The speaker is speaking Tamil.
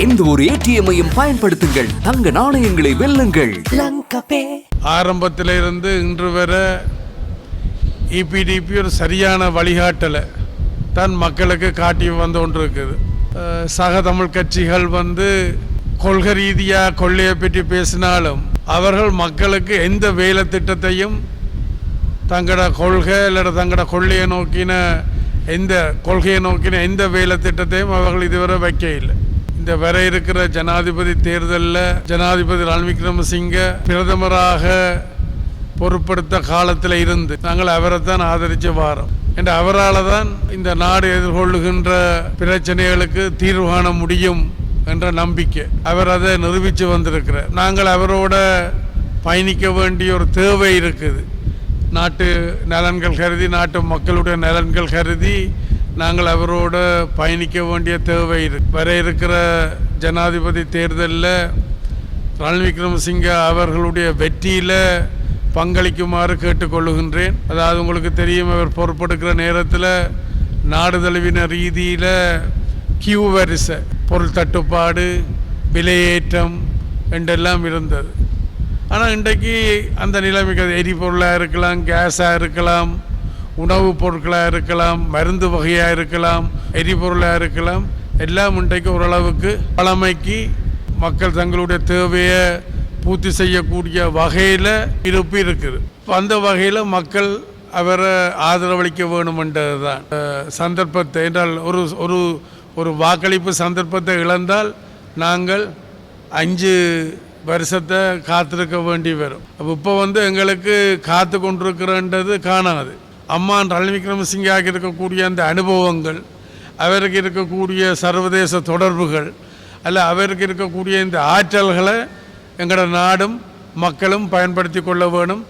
எந்த ஒரு ஏடிஎம்மையும் பயன்படுத்துங்கள். தங்க நாணயங்களை வெல்லுங்கள். ஆரம்பத்தில் இருந்து இன்று வரை இபிடிபி ஒரு சரியான வழிகாட்டலை. தான் மக்களுக்கு காட்டி வந்து கொண்டிருக்குது. அஹ் சக தமிழ் கட்சிகள் வந்து கொள்கை ரீதியாக கொள்ளையை பற்றி பேசினாலும் அவர்கள் மக்களுக்கு எந்த வேலை திட்டத்தையும் தங்களோட கொள்கை இல்லைன்னா தங்களோட கொள்ளையை நோக்கின எந்த கொள்கையை நோக்கின எந்த வேலை திட்டத்தையும் அவர்கள் இதுவரை வைக்க இல்லை வர இருக்கிற ஜனாதிபதி தேர்தலில் ஜனாதிபதி ரணில் விக்ரமசிங்க பிரதமராக பொறுப்படுத்த காலத்தில் இருந்து நாங்கள் அவரை தான் ஆதரித்து வாரோம். என்ற அவரால் தான் இந்த நாடு எதிர்கொள்ளுகின்ற பிரச்சனைகளுக்கு தீர்வு காண முடியும் என்ற நம்பிக்கை. அவர் அதை நிரூபித்து வந்திருக்கிறார். நாங்கள் அவரோட பயணிக்க வேண்டிய ஒரு தேவை இருக்குது. நாட்டு நலன்கள் கருதி நாட்டு மக்களுடைய நலன்கள் கருதி நாங்கள் அவரோட பயணிக்க வேண்டிய தேவை வர இருக்கிற ஜனாதிபதி தேர்தலில் ரணில் விக்ரமசிங்க அவர்களுடைய வெற்றியில் பங்களிக்குமாறு கேட்டுக்கொள்ளுகின்றேன். அதாவது உங்களுக்கு தெரியும் அவர் பொறுப்பெடுக்கிற நேரத்தில் நாடு தழுவின ரீதியில் கியூ வரிசை பொருள் தட்டுப்பாடு விலையேற்றம் என்றெல்லாம் இருந்தது. ஆனால் இன்றைக்கு அந்த நிலைமைக்கு அது எரிபொருளாக இருக்கலாம் கேஸாக இருக்கலாம் உணவுப் பொருட்களாக இருக்கலாம் மருந்து வகையாக இருக்கலாம் எரிபொருளாக இருக்கலாம் எல்லாம் இன்றைக்கு ஓரளவுக்கு பழமைக்கு மக்கள் தங்களுடைய தேவையை பூர்த்தி செய்யக்கூடிய வகையில் இருப்பு இருக்குது. அந்த வகையில் மக்கள் அவரை ஆதரவளிக்க வேணுமென்றது தான் சந்தர்ப்பத்தை என்றால் ஒரு ஒரு ஒரு வாக்களிப்பு சந்தர்ப்பத்தை இழந்தால் நாங்கள் அஞ்சு வருஷத்தை காத்திருக்க வேண்டி வரும். அப்போ இப்போ வந்து எங்களுக்கு காத்து கொண்டிருக்கிறன்றது காணாது. அம்மான் ரணில் விக்ரமசிங்காக இருக்கக்கூடிய அந்த அனுபவங்கள் அவருக்கு இருக்கக்கூடிய சர்வதேச தொடர்புகள் அல்ல அவருக்கு இருக்கக்கூடிய இந்த ஆற்றல்களை எங்களோட நாடும் மக்களும் பயன்படுத்தி கொள்ள வேணும்.